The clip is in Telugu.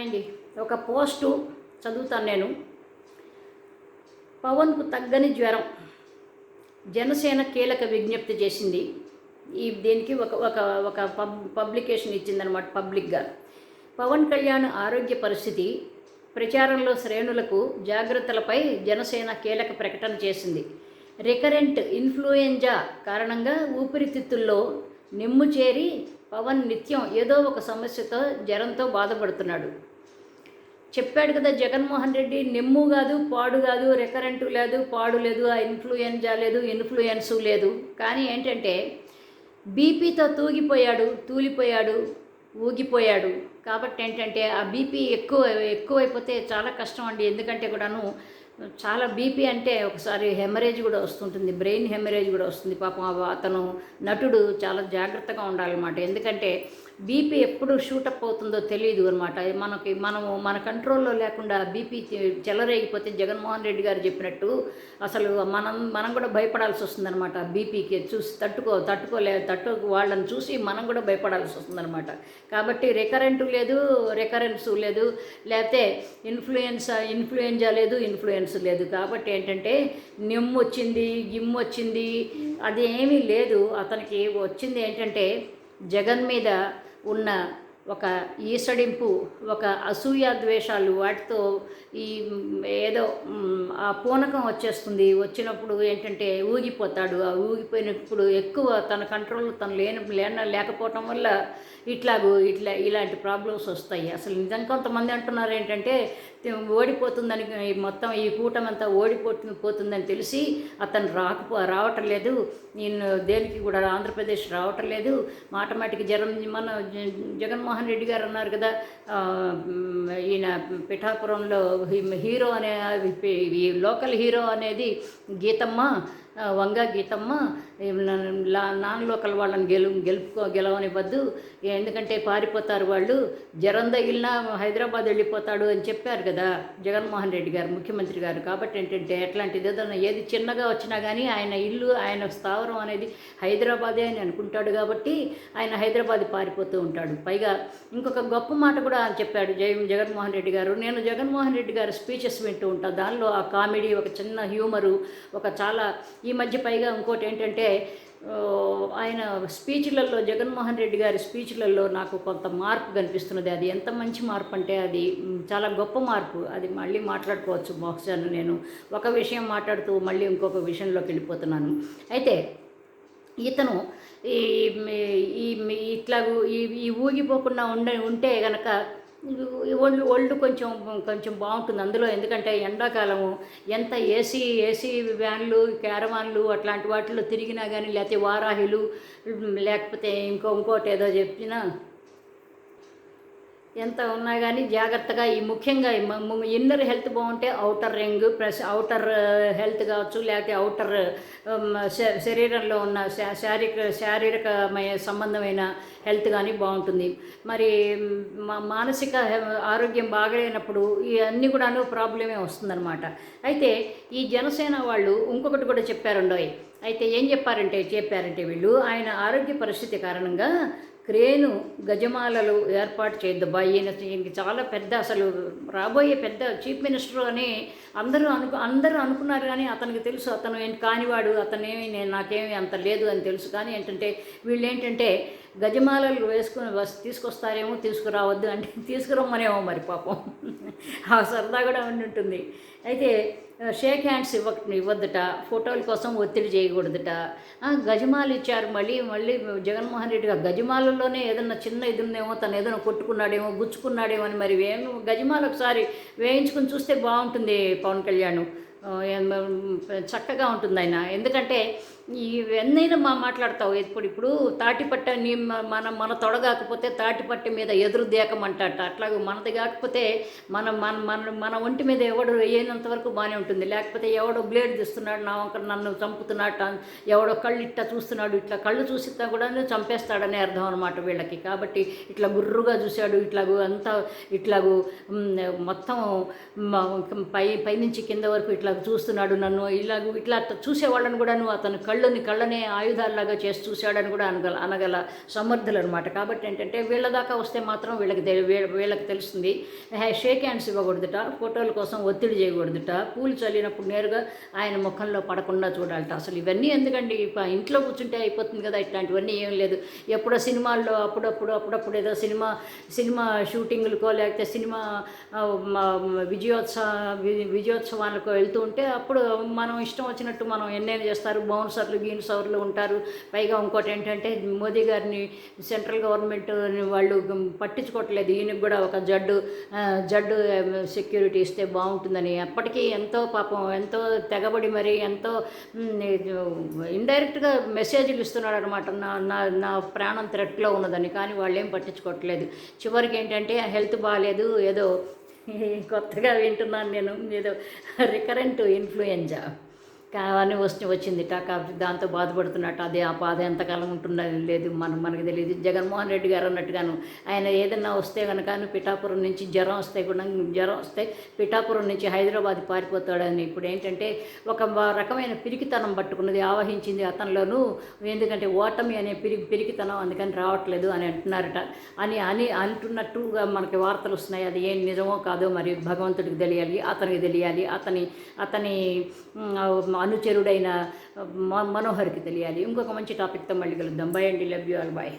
అండి ఒక పోస్టు చదువుతాను నేను. పవన్కు తగ్గని జ్వరం. జనసేన కీలక విజ్ఞప్తి చేసింది. ఈ దీనికి ఒక ఒక ఒక పబ్ పబ్లికేషన్ ఇచ్చిందనమాట పబ్లిక్గా. పవన్ కళ్యాణ్ ఆరోగ్య పరిస్థితి ప్రచారంలో శ్రేణులకు జాగ్రత్తలపై జనసేన కీలక ప్రకటన చేసింది. రికరెంట్ ఇన్ఫ్లుయెంజా కారణంగా ఊపిరితిత్తుల్లో నిమ్ము చేరి పవన్ నిత్యం ఏదో ఒక సమస్యతో జ్వరంతో బాధపడుతున్నాడు. చెప్పాడు కదా జగన్మోహన్ రెడ్డి నెమ్ము కాదు పాడు కాదు రికరెంటు లేదు పాడు లేదు ఆ ఇన్ఫ్లుయెన్జా లేదు ఇన్ఫ్లుయెన్సు లేదు. కానీ ఏంటంటే బీపీతో తూగిపోయాడు తూలిపోయాడు ఊగిపోయాడు. కాబట్టి ఏంటంటే ఆ బీపీ ఎక్కువ ఎక్కువైపోతే చాలా కష్టం అండి. ఎందుకంటే కూడాను చాలా బీపీ అంటే ఒకసారి హెమరేజ్ కూడా వస్తుంటుంది. బ్రెయిన్ హెమరేజ్ కూడా వస్తుంది. పాపం అతను నటుడు చాలా జాగ్రత్తగా ఉండాలన్నమాట. ఎందుకంటే బీపీ ఎప్పుడు షూటప్ అవుతుందో తెలియదు అనమాట మనకి మనము మన కంట్రోల్లో లేకుండా బీపీ చెలరేగిపోతే జగన్మోహన్ రెడ్డి గారు చెప్పినట్టు అసలు మనం మనం కూడా భయపడాల్సి వస్తుందన్నమాట బీపీకి. చూసి తట్టుకో తట్టుకోలే తట్టు వాళ్ళని చూసి మనం కూడా భయపడాల్సి వస్తుందన్నమాట. కాబట్టి రికరెంటు లేదు రికరెన్స్ లేదు లేకపోతే ఇన్ఫ్లుయెన్స్ ఇన్ఫ్లుయెంజా లేదు ఇన్ఫ్లుయెన్స్ లేదు. కాబట్టి ఏంటంటే నిమ్ము వచ్చింది గిమ్ వచ్చింది అది ఏమీ లేదు. అతనికి వచ్చింది ఏంటంటే జగన్ మీద ఉన్న ఒక ఈసడింపు ఒక అసూయ ద్వేషాలు వాటితో ఈ ఏదో ఆ పూనకం వచ్చేస్తుంది. వచ్చినప్పుడు ఏంటంటే ఊగిపోతాడు. ఆ ఊగిపోయినప్పుడు ఎక్కువ తన కంట్రోల్ తను లేని లేన లేకపోవటం వల్ల ఇట్లాగూ ఇట్లా ఇలాంటి ప్రాబ్లమ్స్ వస్తాయి. అసలు నిజంగా కొంతమంది అంటున్నారు ఏంటంటే ఓడిపోతుందని మొత్తం ఈ కూటమంతా ఓడిపోతుంది పోతుందని తెలిసి అతను రాకపో రావటం లేదు. నేను దేనికి కూడా ఆంధ్రప్రదేశ్ రావటం లేదు. మాటమాటికి జగన్ మన జగన్మోహన్ రెడ్డి గారు అన్నారు కదా ఈయన పిఠాపురంలో హీ- హీరో అనే ఈ లోకల్ హీరో అనేది గీతమ్మ వంగ గీతమ్మ ఈ నాన్ లోకల్ వాళ్ళని గెలు గెలుపుకో గెలవనివ్వద్దు. ఎందుకంటే పారిపోతారు వాళ్ళు. జ్వరం తగిలినా హైదరాబాద్ వెళ్ళిపోతాడు అని చెప్పారు కదా జగన్మోహన్ రెడ్డి గారు ముఖ్యమంత్రి గారు. కాబట్టి ఏంటంటే ఎట్లాంటిది ఏదైనా ఏది చిన్నగా వచ్చినా కానీ ఆయన ఇల్లు ఆయన స్థావరం అనేది హైదరాబాదే అని అనుకుంటాడు కాబట్టి ఆయన హైదరాబాద్ పారిపోతూ ఉంటాడు. పైగా ఇంకొక గొప్ప మాట కూడా ఆయన చెప్పాడు జయ జగన్మోహన్ రెడ్డి గారు. నేను జగన్మోహన్ రెడ్డి గారు స్పీచెస్ వింటూ ఉంటాను దానిలో ఆ కామెడీ ఒక చిన్న హ్యూమరు ఒక చాలా ఈ మధ్య పైగా ఇంకోటి ఏంటంటే ఆయన స్పీచ్లలో జగన్మోహన్ రెడ్డి గారి స్పీచ్లలో నాకు కొంత మార్పు కనిపిస్తున్నది. అది ఎంత మంచి మార్పు అంటే అది చాలా గొప్ప మార్పు. అది మళ్ళీ మాట్లాడుకోవచ్చు బహుశా నేను ఒక విషయం మాట్లాడుతూ మళ్ళీ ఇంకొక విషయంలోకి వెళ్ళిపోతున్నాను. అయితే ఇతను ఈ ఇట్లా ఇట్లాగూ ఈ ఊగిపోకుండా ఉండ ఉంటే గనక ఒళ్ళు ఒళ్ళు కొంచెం కొంచెం బాగుంటుంది అందులో. ఎందుకంటే ఎండాకాలము ఎంత ఏసీ ఏసీ వ్యాన్లు క్యారవాన్లు అట్లాంటి వాటిలో తిరిగినా కానీ లేకపోతే వారాహిలు లేకపోతే ఇంకో ఇంకోటి ఏదో చెప్పినా ఎంత ఉన్నా కానీ జాగ్రత్తగా ఈ ముఖ్యంగా ఇన్నర్ హెల్త్ బాగుంటే outer ring plus outer health కావచ్చు లేకపోతే అవుటర్ శరీరంలో ఉన్న శా- శారీరక శారీరకమైన సంబంధమైన హెల్త్ కానీ బాగుంటుంది. మరి మా మానసిక ఆరోగ్యం బాగలేనప్పుడు ఈ అన్నీ కూడాను ప్రాబ్లమే వస్తుందన్నమాట. అయితే ఈ జనసేన వాళ్ళు ఇంకొకటి కూడా చెప్పారండోయ్. అయితే ఏం చెప్పారంటే చెప్పారంటే వీళ్ళు ఆయన ఆరోగ్య పరిస్థితి కారణంగా క్రేను గజమాలలు ఏర్పాటు చేయొద్దబ్బా ఈయన ఈయనకి చాలా పెద్ద అసలు రాబోయే పెద్ద చీఫ్ మినిస్టర్ అని అందరూ అనుకు అందరూ అనుకున్నారు కానీ అతనికి తెలుసు అతను ఏంటి కానివాడు అతనేమి నేను నాకేమి అంత లేదు అని తెలుసు. కానీ ఏంటంటే వీళ్ళు ఏంటంటే గజమాలలు వేసుకుని వస్ తీసుకొస్తారేమో తీసుకురావద్దు అంటే తీసుకురమ్మనేమో మరి పాపం. ఆ సరదా కూడా ఉండి ఉంటుంది. అయితే షేక్ హ్యాండ్స్ ఇవ్వ ఇవ్వద్దుట ఫోటోల కోసం ఒత్తిడి చేయకూడదుట. గజమాలు ఇచ్చారు మళ్ళీ మళ్ళీ జగన్మోహన్ రెడ్డి గారు గజమాలలోనే ఏదన్నా చిన్న ఇది ఉందేమో తను ఏదైనా కొట్టుకున్నాడేమో గుచ్చుకున్నాడేమో అని మరి వేణు గజమాలు ఒకసారి వేయించుకుని చూస్తే బాగుంటుంది పవన్ కళ్యాణ్. చక్కగా ఉంటుంది ఆయన ఎందుకంటే ఇవన్నైనా మా మాట్లాడతావు ఇప్పుడు ఇప్పుడు తాటిపట్ట నీ మన మన తొడగాకపోతే తాటిపట్ట మీద ఎదురు దేకమంటాట. అట్లాగే మనది కాకపోతే మన మన మన మన ఒంటి మీద ఎవడు వేయనంత వరకు బాగానే ఉంటుంది. లేకపోతే ఎవడో బ్లేడ్ తీస్తున్నాడు నా వంక నన్ను చంపుతున్నాడు ఎవడో కళ్ళు ఇట్లా చూస్తున్నాడు ఇట్లా కళ్ళు చూసినా కూడా చంపేస్తాడని అర్థం అనమాట వీళ్ళకి. కాబట్టి ఇట్లా గుర్రుగా చూశాడు ఇట్లాగూ అంతా ఇట్లాగూ మొత్తం పై పైనుంచి కింద వరకు ఇట్లా చూస్తున్నాడు నన్ను. ఇలాగూ ఇట్లా చూసేవాళ్ళని కూడాను అతను కళ్ళని కళ్ళనే ఆయుధాల్లాగా చేసి చూశాడని కూడా అనగల అనగల సమర్థులు అనమాట కాబట్టి ఏంటంటే వీళ్ళ దాకా వస్తే మాత్రం వీళ్ళకి వీళ్ళకి తెలుస్తుంది. షేక్ హ్యాండ్స్ ఇవ్వకూడదుట ఫోటోల కోసం ఒత్తిడి చేయకూడదుట పూలు చల్లినప్పుడు నేరుగా ఆయన ముఖంలో పడకుండా చూడాలట. అసలు ఇవన్నీ ఎందుకండి? ఇంట్లో కూర్చుంటే అయిపోతుంది కదా ఇట్లాంటివన్నీ ఏం లేదు. ఎప్పుడో సినిమాల్లో అప్పుడప్పుడు అప్పుడప్పుడు ఏదో సినిమా సినిమా షూటింగ్లకో లేకపోతే సినిమా విజయోత్సవ విజయోత్సవాలకు వెళ్తూ ఉంటే అప్పుడు మనం ఇష్టం వచ్చినట్టు మనం ఎన్నైనా చేస్తారు. బౌన్స్ గీని సవర్లు ఉంటారు. పైగా ఇంకోటి ఏంటంటే మోదీ గారిని సెంట్రల్ గవర్నమెంట్ వాళ్ళు పట్టించుకోవట్లేదు. ఈయనకు కూడా ఒక జడ్డు జడ్డు సెక్యూరిటీ ఇస్తే బాగుంటుందని. అప్పటికీ ఎంతో పాపం ఎంతో తెగబడి మరి ఎంతో ఇండైరెక్ట్గా మెసేజ్లు ఇస్తున్నాడు అనమాట నా నా నా ప్రాణం థ్రెట్లో ఉన్నదని. కానీ వాళ్ళు ఏం పట్టించుకోవట్లేదు. చివరికి ఏంటంటే హెల్త్ బాగాలేదు ఏదో కొత్తగా వింటున్నాను నేను. ఏదో రికరెంట్ ఇన్ఫ్లుయెంజా. కానీ వచ్చి వచ్చింది. కాబట్టి దాంతో బాధపడుతున్నట్టు అదే ఆ బాధ ఎంతకాలం ఉంటున్నది లేదు. మనం మనకు తెలియదు. జగన్మోహన్ రెడ్డి గారు అన్నట్టుగాను ఆయన ఏదన్నా వస్తే కనుక పిఠాపురం నుంచి జ్వరం వస్తే కూడా జ్వరం వస్తే పిఠాపురం నుంచి హైదరాబాద్ పారిపోతాడని ఇప్పుడు ఏంటంటే ఒక రకమైన పిరికితనం పట్టుకున్నది ఆవహించింది అతనిలోనూ. ఎందుకంటే ఓటమి అనే పిరి పిరికితనం అందుకని రావట్లేదు అని అంటున్నారట. అని అని అంటున్నట్టుగా మనకి వార్తలు వస్తున్నాయి. అది ఏం నిజమో కాదో మరి భగవంతుడికి తెలియాలి అతనికి తెలియాలి. అతని అతని అనుచరుడైన మనోహర్కి తెలియాలి. ఇంకొక మంచి టాపిక్తో మళ్ళీ కలుద్దాం. బై అండి. Love you all. బాయ్.